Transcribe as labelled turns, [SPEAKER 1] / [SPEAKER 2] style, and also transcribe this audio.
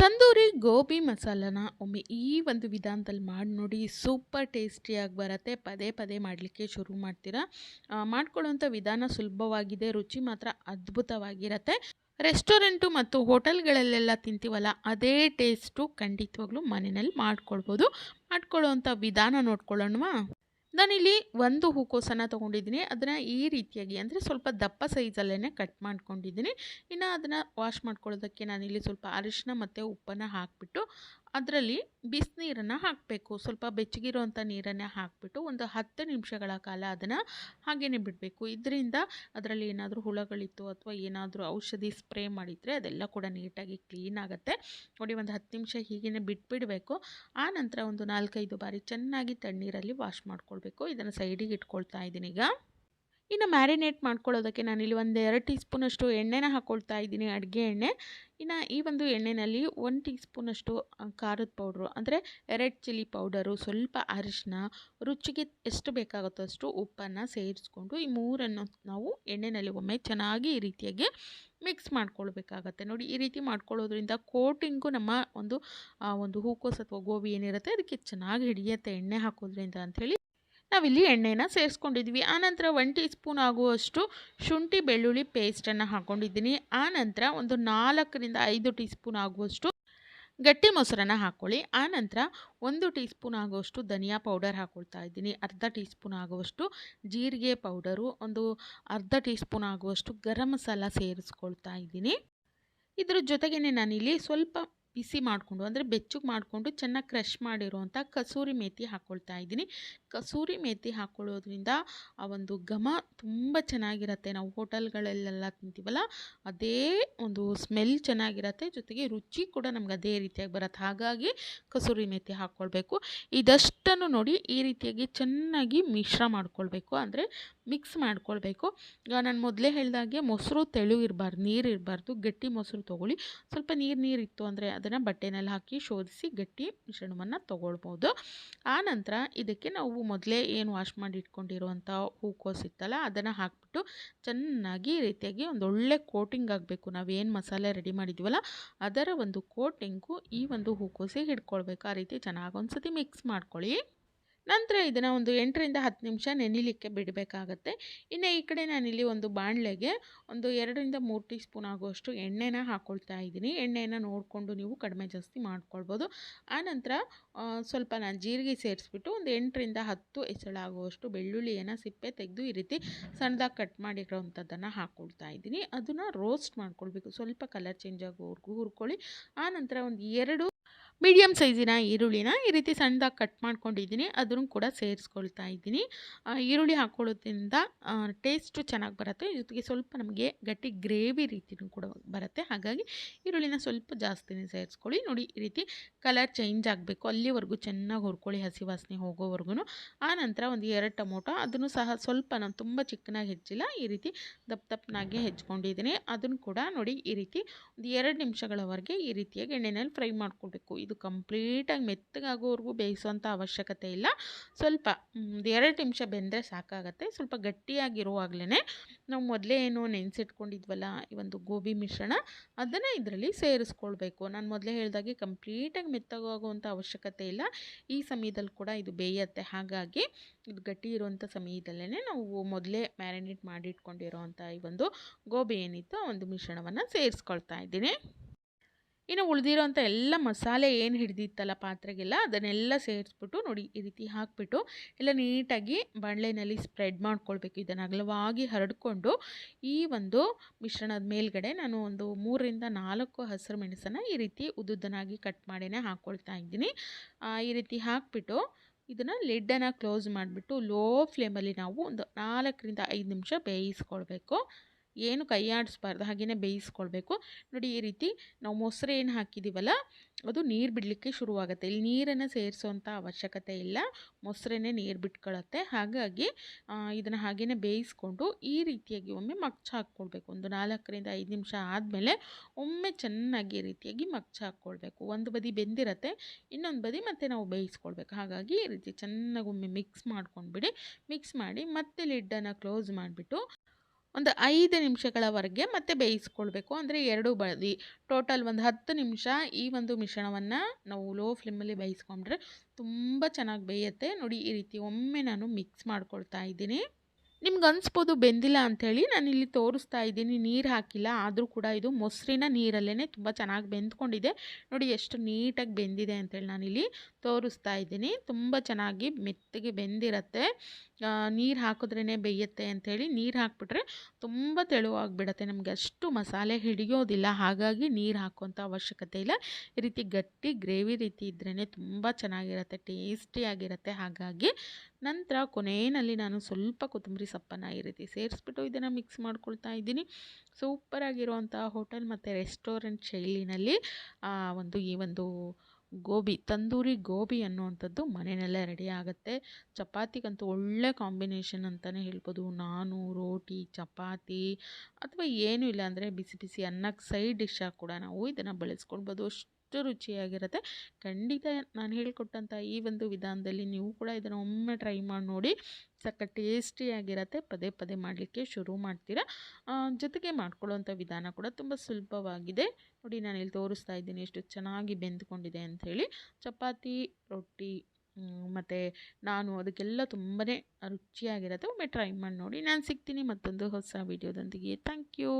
[SPEAKER 1] ತಂದೂರಿ ಗೋಬಿ ಮಸಾಲನ ಒಮ್ಮೆ ಈ ಒಂದು ವಿಧಾನದಲ್ಲಿ ಮಾಡಿ ನೋಡಿ, ಸೂಪರ್ ಟೇಸ್ಟಿಯಾಗಿ ಬರುತ್ತೆ. ಪದೇ ಪದೇ ಮಾಡಲಿಕ್ಕೆ ಶುರು ಮಾಡ್ತೀರಾ? ಮಾಡ್ಕೊಳ್ಳೋಂಥ ವಿಧಾನ ಸುಲಭವಾಗಿದೆ, ರುಚಿ ಮಾತ್ರ ಅದ್ಭುತವಾಗಿರುತ್ತೆ. ರೆಸ್ಟೋರೆಂಟು ಮತ್ತು ಹೋಟೆಲ್ಗಳಲ್ಲೆಲ್ಲ ತಿಂತೀವಲ್ಲ, ಅದೇ ಟೇಸ್ಟು ಖಂಡಿತವಾಗ್ಲೂ ಮನೆಯಲ್ಲಿ ಮಾಡ್ಕೊಳ್ಬೋದು. ಮಾಡ್ಕೊಳ್ಳೋವಂಥ ವಿಧಾನ ನೋಡ್ಕೊಳ್ಳೋಣವಾ? ನಾನಿಲ್ಲಿ ಒಂದು ಹೂಕೋಸನ್ನು ತೊಗೊಂಡಿದ್ದೀನಿ. ಅದನ್ನು ಈ ರೀತಿಯಾಗಿ ಅಂದರೆ ಸ್ವಲ್ಪ ದಪ್ಪ ಸೈಜಲ್ಲೇ ಕಟ್ ಮಾಡ್ಕೊಂಡಿದ್ದೀನಿ. ಇನ್ನು ಅದನ್ನು ವಾಶ್ ಮಾಡ್ಕೊಳ್ಳೋದಕ್ಕೆ ನಾನಿಲ್ಲಿ ಸ್ವಲ್ಪ ಅರಿಶಿನ ಮತ್ತು ಉಪ್ಪನ್ನು ಹಾಕಿಬಿಟ್ಟು ಅದರಲ್ಲಿ ಬಿಸಿನೀರನ್ನು ಹಾಕಬೇಕು. ಸ್ವಲ್ಪ ಬೆಚ್ಚಗಿರುವಂಥ ನೀರನ್ನೇ ಹಾಕಿಬಿಟ್ಟು ಒಂದು ಹತ್ತು ನಿಮಿಷಗಳ ಕಾಲ ಅದನ್ನು ಹಾಗೇ ಬಿಡಬೇಕು. ಇದರಿಂದ ಅದರಲ್ಲಿ ಏನಾದರೂ ಹುಳಗಳಿತ್ತು ಅಥವಾ ಏನಾದರೂ ಔಷಧಿ ಸ್ಪ್ರೇ ಮಾಡಿದರೆ ಅದೆಲ್ಲ ಕೂಡ ನೀಟಾಗಿ ಕ್ಲೀನ್ ಆಗುತ್ತೆ. ನೋಡಿ ಒಂದು ಹತ್ತು ನಿಮಿಷ ಹೀಗೇ ಬಿಟ್ಬಿಡಬೇಕು. ಆ ನಂತರ ಒಂದು ನಾಲ್ಕೈದು ಬಾರಿ ಚೆನ್ನಾಗಿ ತಣ್ಣೀರಲ್ಲಿ ವಾಶ್ ಮಾಡ್ಕೊಳ್ಬೇಕು. ಇದನ್ನು ಸೈಡಿಗೆ ಇಟ್ಕೊಳ್ತಾ ಇದ್ದೀನಿ ಈಗ. ಇನ್ನು ಮ್ಯಾರಿನೇಟ್ ಮಾಡ್ಕೊಳ್ಳೋದಕ್ಕೆ ನಾನಿಲ್ಲಿ ಒಂದು ಎರಡು ಟೀ ಸ್ಪೂನಷ್ಟು ಎಣ್ಣೆನ ಹಾಕ್ಕೊಳ್ತಾ ಇದ್ದೀನಿ, ಅಡುಗೆ ಎಣ್ಣೆ. ಇನ್ನು ಈ ಒಂದು ಎಣ್ಣೆಯಲ್ಲಿ ಒಂದು ಟೀ ಸ್ಪೂನಷ್ಟು ಖಾರದ ಪೌಡ್ರು ಅಂದರೆ ರೆಡ್ ಚಿಲ್ಲಿ ಪೌಡರು ಸ್ವಲ್ಪ ಅರಿಶಿನ ರುಚಿಗೆ ಎಷ್ಟು ಬೇಕಾಗುತ್ತೋ ಅಷ್ಟು ಉಪ್ಪನ್ನು ಸೇರಿಸ್ಕೊಂಡು ಈ ಮೂರನ್ನು ನಾವು ಎಣ್ಣೆಯಲ್ಲಿ ಒಮ್ಮೆ ಚೆನ್ನಾಗಿ ಈ ರೀತಿಯಾಗಿ ಮಿಕ್ಸ್ ಮಾಡ್ಕೊಳ್ಬೇಕಾಗತ್ತೆ. ನೋಡಿ, ಈ ರೀತಿ ಮಾಡ್ಕೊಳ್ಳೋದ್ರಿಂದ ಕೋಟಿಂಗು ನಮ್ಮ ಒಂದು ಒಂದು ಹೂಕೋಸು ಅಥವಾ ಗೋಬಿ ಏನಿರುತ್ತೆ, ಅದಕ್ಕೆ ಚೆನ್ನಾಗಿ ಹಿಡಿಯುತ್ತೆ ಎಣ್ಣೆ ಹಾಕೋದ್ರಿಂದ ಅಂಥೇಳಿ ನಾವಿಲ್ಲಿ ಎಣ್ಣೆನ ಸೇರಿಸ್ಕೊಂಡಿದ್ವಿ. ಆನಂತರ ಒನ್ ಟೀ ಸ್ಪೂನ್ ಆಗುವಷ್ಟು ಶುಂಠಿ ಬೆಳ್ಳುಳ್ಳಿ ಪೇಸ್ಟನ್ನು ಹಾಕ್ಕೊಂಡಿದ್ದೀನಿ ಆನಂತರ ಒಂದು ನಾಲ್ಕರಿಂದ ಐದು ಟೀ ಸ್ಪೂನ್ ಆಗುವಷ್ಟು ಗಟ್ಟಿ ಮೊಸರನ್ನು ಹಾಕ್ಕೊಳ್ಳಿ ಆನಂತರ ಒಂದು ಟೀ ಸ್ಪೂನ್ ಆಗುವಷ್ಟು ಧನಿಯಾ ಪೌಡರ್ ಹಾಕ್ಕೊಳ್ತಾ ಇದ್ದೀನಿ. ಅರ್ಧ ಟೀ ಸ್ಪೂನ್ ಆಗುವಷ್ಟು ಜೀರಿಗೆ ಪೌಡರು ಒಂದು ಅರ್ಧ ಟೀ ಸ್ಪೂನ್ ಆಗುವಷ್ಟು ಗರಂ ಮಸಾಲ ಸೇರಿಸ್ಕೊಳ್ತಾ ಇದ್ದೀನಿ. ಇದ್ರ ಜೊತೆಗೇ ನಾನಿಲ್ಲಿ ಸ್ವಲ್ಪ ಬಿಸಿ ಮಾಡಿಕೊಂಡು, ಅಂದರೆ ಬೆಚ್ಚಗೆ ಮಾಡಿಕೊಂಡು ಚೆನ್ನಾಗಿ ಕ್ರಷ್ ಮಾಡಿರುವಂಥ ಕಸೂರಿ ಮೇಥಿ ಹಾಕ್ಕೊಳ್ತಾ ಇದ್ದೀನಿ. ಕಸೂರಿ ಮೇಥಿ ಹಾಕ್ಕೊಳ್ಳೋದ್ರಿಂದ ಆ ಒಂದು ಘಮ ತುಂಬ ಚೆನ್ನಾಗಿರುತ್ತೆ. ನಾವು ಹೋಟೆಲ್ಗಳಲ್ಲೆಲ್ಲ ತಿಂತೀವಲ್ಲ, ಅದೇ ಒಂದು ಸ್ಮೆಲ್ ಚೆನ್ನಾಗಿರುತ್ತೆ. ಜೊತೆಗೆ ರುಚಿ ಕೂಡ ನಮ್ಗೆ ಅದೇ ರೀತಿಯಾಗಿ ಬರುತ್ತೆ. ಹಾಗಾಗಿ ಕಸೂರಿ ಮೇಥಿ ಹಾಕ್ಕೊಳ್ಬೇಕು ಇದಷ್ಟನ್ನು ನೋಡಿ ಈ ರೀತಿಯಾಗಿ ಚೆನ್ನಾಗಿ ಮಿಶ್ರ ಮಾಡ್ಕೊಳ್ಬೇಕು. ಅಂದರೆ ಮಿಕ್ಸ್ ಮಾಡ್ಕೊಳ್ಬೇಕು. ನಾನು ಮೊದಲೇ ಹೇಳಿದಾಗೆ ಮೊಸರು ತೆಳು ಇರಬಾರ್ದು, ನೀರು ಇರಬಾರ್ದು, ಗಟ್ಟಿ ಮೊಸರು ತೊಗೊಳ್ಳಿ. ಸ್ವಲ್ಪ ನೀರು ನೀರು ಇತ್ತು ಅಂದರೆ ಅದನ್ನು ಬಟ್ಟೆನಲ್ಲಿ ಹಾಕಿ ಶೋಧಿಸಿ ಗಟ್ಟಿ ಮಿಶ್ರಣವನ್ನು ತೊಗೊಳ್ಬೋದು. ಆನಂತರ ಇದಕ್ಕೆ ನಾವು ಮೊದಲೇ ಏನು ವಾಶ್ ಮಾಡಿ ಇಟ್ಕೊಂಡಿರುವಂಥ ಹೂಕೋಸು ಇತ್ತಲ್ಲ ಅದನ್ನು ಹಾಕ್ಬಿಟ್ಟು ಚೆನ್ನಾಗಿ ಈ ರೀತಿಯಾಗಿ ಒಂದು ಒಳ್ಳೆ ಕೋಟಿಂಗ್ ಆಗಬೇಕು. ನಾವೇನು ಮಸಾಲೆ ರೆಡಿ ಮಾಡಿದ್ವಲ್ಲ ಅದರ ಒಂದು ಕೋಟಿಂಗು ಈ ಒಂದು ಹೂಕೋಸಿಗೆ ಹಿಡ್ಕೊಳ್ಬೇಕು. ಆ ರೀತಿ ಚೆನ್ನಾಗಿ ಒಂದ್ಸತಿ ಮಿಕ್ಸ್ ಮಾಡ್ಕೊಳ್ಳಿ. ನಂತರ ಇದನ್ನು ಒಂದು ಎಂಟರಿಂದ ಹತ್ತು ನಿಮಿಷ ನೆನಿಲಿಕ್ಕೆ ಬಿಡಬೇಕಾಗತ್ತೆ. ಇನ್ನು ಈ ಕಡೆ ನಾನಿಲ್ಲಿ ಒಂದು ಬಾಣಲೆಗೆ ಒಂದು ಎರಡರಿಂದ ಮೂರು ಟೀ ಸ್ಪೂನ್ ಆಗುವಷ್ಟು ಎಣ್ಣೆನ ಹಾಕ್ಕೊಳ್ತಾ ಇದ್ದೀನಿ. ಎಣ್ಣೆನ ನೋಡಿಕೊಂಡು ನೀವು ಕಡಿಮೆ ಜಾಸ್ತಿ ಮಾಡ್ಕೊಳ್ಬೋದು. ಆನಂತರ ಸ್ವಲ್ಪ ನಾನು ಜೀರಿಗೆ ಸೇರಿಸ್ಬಿಟ್ಟು ಒಂದು ಎಂಟರಿಂದ ಹತ್ತು ಹೆಸಳಾಗುವಷ್ಟು ಬೆಳ್ಳುಳ್ಳಿಯನ್ನು ಸಿಪ್ಪೆ ತೆಗೆದು ಈ ರೀತಿ ಸಣ್ಣದಾಗಿ ಕಟ್ ಮಾಡಿರೋವಂಥದ್ದನ್ನು ಹಾಕ್ಕೊಳ್ತಾ ಇದ್ದೀನಿ. ಅದನ್ನು ರೋಸ್ಟ್ ಮಾಡ್ಕೊಳ್ಬೇಕು. ಸ್ವಲ್ಪ ಕಲರ್ ಚೇಂಜ್ ಆಗೋವರೆಗೂ ಹುರ್ಕೊಳ್ಳಿ. ಆನಂತರ ಒಂದು ಎರಡು ಮೀಡಿಯಮ್ ಸೈಜಿನ ಈರುಳ್ಳಿನ ಈ ರೀತಿ ಸಣ್ಣದಾಗಿ ಕಟ್ ಮಾಡ್ಕೊಂಡಿದ್ದೀನಿ. ಅದನ್ನು ಕೂಡ ಸೇರಿಸ್ಕೊಳ್ತಾ ಇದ್ದೀನಿ. ಆ, ಈರುಳ್ಳಿ ಹಾಕ್ಕೊಳ್ಳೋದ್ರಿಂದ ಟೇಸ್ಟು ಚೆನ್ನಾಗಿ ಬರುತ್ತೆ. ಜೊತೆಗೆ ಸ್ವಲ್ಪ ನಮಗೆ ಗಟ್ಟಿ ಗ್ರೇವಿ ರೀತಿನೂ ಕೂಡ ಬರುತ್ತೆ. ಹಾಗಾಗಿ ಈರುಳ್ಳಿನ ಸ್ವಲ್ಪ ಜಾಸ್ತಿನೇ ಸೇರಿಸ್ಕೊಳ್ಳಿ. ನೋಡಿ ಈ ರೀತಿ ಕಲರ್ ಚೇಂಜ್ ಆಗಬೇಕು. ಅಲ್ಲಿವರೆಗೂ ಚೆನ್ನಾಗಿ ಹುರ್ಕೊಳ್ಳಿ ಹಸಿ ವಾಸನೆ ಹೋಗೋವರೆಗೂ ನಂತರ ಒಂದು ಎರಡು ಟೊಮೊಟೊ ಅದನ್ನು ಸಹ ಸ್ವಲ್ಪ ನಾನು ತುಂಬ ಚಿಕ್ಕನಾಗಿ ಹೆಚ್ಚಿಲ್ಲ. ಈ ರೀತಿ ದಪ್ಪ ದಪ್ಪನಾಗೆ ಹೆಚ್ಕೊಂಡಿದ್ದೀನಿ. ಅದನ್ನು ಕೂಡ ನೋಡಿ ಈ ರೀತಿ ಒಂದು ಎರಡು ನಿಮಿಷಗಳವರೆಗೆ ಈ ರೀತಿಯಾಗಿ ಎಣ್ಣೆನಲ್ಲಿ ಫ್ರೈ ಮಾಡ್ಕೊಳ್ಬೇಕು. ಇದು ಕಂಪ್ಲೀಟಾಗಿ ಮೆತ್ತಗಾಗೋವರೆಗೂ ಬೇಯಿಸುವಂಥ ಅವಶ್ಯಕತೆ ಇಲ್ಲ. ಸ್ವಲ್ಪ ಎರಡು ನಿಮಿಷ ಬೆಂದರೆ ಸಾಕಾಗತ್ತೆ. ಸ್ವಲ್ಪ ಗಟ್ಟಿಯಾಗಿರುವಾಗಲೇ ನಾವು ಮೊದಲೇ ಏನು ನೆನೆಸಿಟ್ಕೊಂಡಿದ್ವಲ್ಲ, ಈ ಒಂದು ಗೋಬಿ ಮಿಶ್ರಣ, ಅದನ್ನು ಇದರಲ್ಲಿ ಸೇರಿಸ್ಕೊಳ್ಬೇಕು. ನಾನು ಮೊದಲೇ ಹೇಳಿದಾಗೆ ಕಂಪ್ಲೀಟಾಗಿ ಮೆತ್ತಗಾಗುವಂಥ ಅವಶ್ಯಕತೆ ಇಲ್ಲ. ಈ ಸಮಯದಲ್ಲಿ ಕೂಡ ಇದು ಬೇಯತ್ತೆ. ಹಾಗಾಗಿ ಇದು ಗಟ್ಟಿ ಇರುವಂಥ ಸಮಯದಲ್ಲೇ ನಾವು ಮೊದಲೇ ಮ್ಯಾರಿನೇಟ್ ಮಾಡಿಟ್ಕೊಂಡಿರೋವಂಥ ಈ ಒಂದು ಗೋಬಿ ಏನಿತ್ತು ಒಂದು ಮಿಶ್ರಣವನ್ನು ಸೇರಿಸ್ಕೊಳ್ತಾ ಇದ್ದೀನಿ. ಇನ್ನು ಉಳಿದಿರೋಂಥ ಎಲ್ಲ ಮಸಾಲೆ ಏನು ಹಿಡಿದಿತ್ತಲ್ಲ ಪಾತ್ರೆಗೆಲ್ಲ ಅದನ್ನೆಲ್ಲ ಸೇರಿಸ್ಬಿಟ್ಟು ನೋಡಿ ಈ ರೀತಿ ಹಾಕಿಬಿಟ್ಟು ಎಲ್ಲ ನೀಟಾಗಿ ಬಾಣಲೆನಲ್ಲಿ ಸ್ಪ್ರೆಡ್ ಮಾಡ್ಕೊಳ್ಬೇಕು. ಇದನ್ನು ಅಗಲವಾಗಿ ಹರಡ್ಕೊಂಡು ಈ ಒಂದು ಮಿಶ್ರಣದ ಮೇಲ್ಗಡೆ ನಾನು ಒಂದು ಮೂರರಿಂದ ನಾಲ್ಕು ಹಸಿರು ಮೆಣಸನ್ನು ಈ ರೀತಿ ಉದ್ದುದ್ದನಾಗಿ ಕಟ್ ಮಾಡಿನೇ ಹಾಕ್ಕೊಳ್ತಾ ಇದ್ದೀನಿ. ಈ ರೀತಿ ಹಾಕಿಬಿಟ್ಟು ಇದನ್ನು ಲಿಡ್ಡನ್ನು ಕ್ಲೋಸ್ ಮಾಡಿಬಿಟ್ಟು ಲೋ ಫ್ಲೇಮಲ್ಲಿ ನಾವು ಒಂದು ನಾಲ್ಕರಿಂದ ಐದು ನಿಮಿಷ ಬೇಯಿಸ್ಕೊಳ್ಬೇಕು. ಏನು ಕೈ ಆಡಿಸ್ಬಾರ್ದು ಹಾಗೆಯೇ ಬೇಯಿಸ್ಕೊಳ್ಬೇಕು. ನೋಡಿ, ಈ ರೀತಿ ನಾವು ಮೊಸರು ಏನು ಹಾಕಿದ್ದೀವಲ್ಲ ಅದು ನೀರು ಬಿಡಲಿಕ್ಕೆ ಶುರುವಾಗುತ್ತೆ. ಇಲ್ಲಿ ನೀರನ್ನು ಸೇರಿಸುವಂಥ ಅವಶ್ಯಕತೆ ಇಲ್ಲ ಮೊಸರನ್ನೇ ನೀರು ಬಿಟ್ಕೊಳ್ಳುತ್ತೆ ಹಾಗಾಗಿ ಇದನ್ನು ಹಾಗೆಯೇ ಬೇಯಿಸ್ಕೊಂಡು ಈ ರೀತಿಯಾಗಿ ಒಮ್ಮೆ ಮಗ್ಚ ಹಾಕ್ಕೊಳ್ಬೇಕು. ಒಂದು ನಾಲ್ಕರಿಂದ ಐದು ನಿಮಿಷ ಆದಮೇಲೆ ಒಮ್ಮೆ ಚೆನ್ನಾಗಿ ಈ ರೀತಿಯಾಗಿ ಮಗ್ಚ ಹಾಕ್ಕೊಳ್ಬೇಕು. ಒಂದು ಬದಿ ಬೆಂದಿರತ್ತೆ, ಇನ್ನೊಂದು ಬದಿ ಮತ್ತೆ ನಾವು ಬೇಯಿಸ್ಕೊಳ್ಬೇಕು. ಹಾಗಾಗಿ ಈ ರೀತಿ ಚೆನ್ನಾಗಿ ಒಮ್ಮೆ ಮಿಕ್ಸ್ ಮಾಡ್ಕೊಂಡ್ಬಿಡಿ. ಮಿಕ್ಸ್ ಮಾಡಿ ಮತ್ತೆ ಲಿಡ್ಡನ್ನು ಕ್ಲೋಸ್ ಮಾಡಿಬಿಟ್ಟು ಒಂದು ಐದು ನಿಮಿಷಗಳವರೆಗೆ ಮತ್ತೆ ಬೇಯಿಸ್ಕೊಳ್ಬೇಕು. ಅಂದರೆ ಎರಡು ಬದಿ, ಟೋಟಲ್ ಒಂದು ಹತ್ತು ನಿಮಿಷ ಈ ಒಂದು ಮಿಶ್ರಣವನ್ನು ನಾವು ಲೋ ಫ್ಲೇಮಲ್ಲಿ ಬೇಯಿಸ್ಕೊಂಡ್ರೆ ತುಂಬ ಚೆನ್ನಾಗಿ ಬೇಯುತ್ತೆ. ನೋಡಿ ಈ ರೀತಿ ಒಮ್ಮೆ ನಾನು ಮಿಕ್ಸ್ ಮಾಡ್ಕೊಳ್ತಾ ಇದ್ದೀನಿ. ನಿಮ್ಗೆ ಅನಿಸ್ಬೋದು ಬೆಂದಿಲ್ಲ ಅಂಥೇಳಿ ನಾನಿಲ್ಲಿ ತೋರಿಸ್ತಾ ಇದ್ದೀನಿ, ನೀರು ಹಾಕಿಲ್ಲ, ಆದರೂ ಕೂಡ ಇದು ಮೊಸರಿನ ನೀರಲ್ಲೇ ತುಂಬ ಚೆನ್ನಾಗಿ ಬೆಂದ್ಕೊಂಡಿದೆ. ನೋಡಿ ಎಷ್ಟು ನೀಟಾಗಿ ಬೆಂದಿದೆ ಅಂತೇಳಿ ನಾನಿಲ್ಲಿ ತೋರಿಸ್ತಾ ಇದ್ದೀನಿ. ತುಂಬ ಚೆನ್ನಾಗಿ ಮೆತ್ತಗೆ ಬೆಂದಿರತ್ತೆ. ನೀರು ಹಾಕಿದ್ರೇ ಬೇಯುತ್ತೆ ಅಂಥೇಳಿ ನೀರು ಹಾಕ್ಬಿಟ್ರೆ ತುಂಬ ತೆಳುವಾಗಿಬಿಡತ್ತೆ ನಮಗೆ. ಅಷ್ಟು ಮಸಾಲೆ ಹಿಡಿಯೋದಿಲ್ಲ, ಹಾಗಾಗಿ ನೀರು ಹಾಕುವಂಥ ಅವಶ್ಯಕತೆ ಇಲ್ಲ. ಈ ರೀತಿ ಗಟ್ಟಿ ಗ್ರೇವಿ ರೀತಿ ಇದ್ರೇ ತುಂಬ ಚೆನ್ನಾಗಿರುತ್ತೆ, ಟೇಸ್ಟಿಯಾಗಿರುತ್ತೆ. ಹಾಗಾಗಿ ನಂತರ ಕೊನೆಯಲ್ಲಿ ನಾನು ಸ್ವಲ್ಪ ಕೊತ್ತಂಬರಿ ಸೊಪ್ಪನ್ನ ಈ ರೀತಿ ಸೇರಿಸ್ಬಿಟ್ಟು ಇದನ್ನು ಮಿಕ್ಸ್ ಮಾಡ್ಕೊಳ್ತಾ ಇದ್ದೀನಿ. ಸೂಪರಾಗಿರುವಂಥ ಹೋಟೆಲ್ ಮತ್ತು ರೆಸ್ಟೋರೆಂಟ್ ಶೈಲಿನಲ್ಲಿ ಒಂದು ಈ ಒಂದು ಗೋಬಿ, ತಂದೂರಿ ಗೋಬಿ ಅನ್ನುವಂಥದ್ದು ಮನೆಯಲ್ಲೇ ರೆಡಿ ಆಗುತ್ತೆ. ಚಪಾತಿಗಂತೂ ಒಳ್ಳೆ ಕಾಂಬಿನೇಷನ್ ಅಂತಲೇ ಹೇಳ್ಬೋದು. ನಾನು, ರೋಟಿ, ಚಪಾತಿ ಅಥವಾ ಏನೂ ಇಲ್ಲ ಅಂದರೆ ಬಿಸಿ ಬಿಸಿ ಅನ್ನಕ್ಕೆ ಸೈಡ್ ಡಿಶ್ಶಾಗಿ ಕೂಡ ನಾವು ಇದನ್ನು ಬಳಸ್ಕೊಳ್ಬೋದು. ಅಷ್ಟು ರುಚಿಯಾಗಿರುತ್ತೆ. ಖಂಡಿತ ನಾನು ಹೇಳಿಕೊಟ್ಟಂಥ ಈ ಒಂದು ವಿಧಾನದಲ್ಲಿ ನೀವು ಕೂಡ ಇದನ್ನು ಒಮ್ಮೆ ಟ್ರೈ ಮಾಡಿ ನೋಡಿ. ಸಕ್ಕ ಟೇಸ್ಟಿಯಾಗಿರತ್ತೆ. ಪದೇ ಪದೇ ಮಾಡಲಿಕ್ಕೆ ಶುರು ಮಾಡ್ತೀರಾ? ಜೊತೆಗೆ ಮಾಡ್ಕೊಳ್ಳೋವಂಥ ವಿಧಾನ ಕೂಡ ತುಂಬ ಸುಲಭವಾಗಿದೆ. ನೋಡಿ, ನಾನು ಇಲ್ಲಿ ತೋರಿಸ್ತಾ ಇದ್ದೀನಿ ಎಷ್ಟು ಚೆನ್ನಾಗಿ ಬೆಂದ್ಕೊಂಡಿದೆ ಅಂಥೇಳಿ. ಚಪಾತಿ, ರೊಟ್ಟಿ ಮತ್ತು ನಾನು ಅದಕ್ಕೆಲ್ಲ ತುಂಬಾ ರುಚಿಯಾಗಿರುತ್ತೆ. ಒಮ್ಮೆ ಟ್ರೈ ಮಾಡಿ ನೋಡಿ. ನಾನು ಸಿಗ್ತೀನಿ ಮತ್ತೊಂದು ಹೊಸ ವೀಡಿಯೋದೊಂದಿಗೆ. Thank you.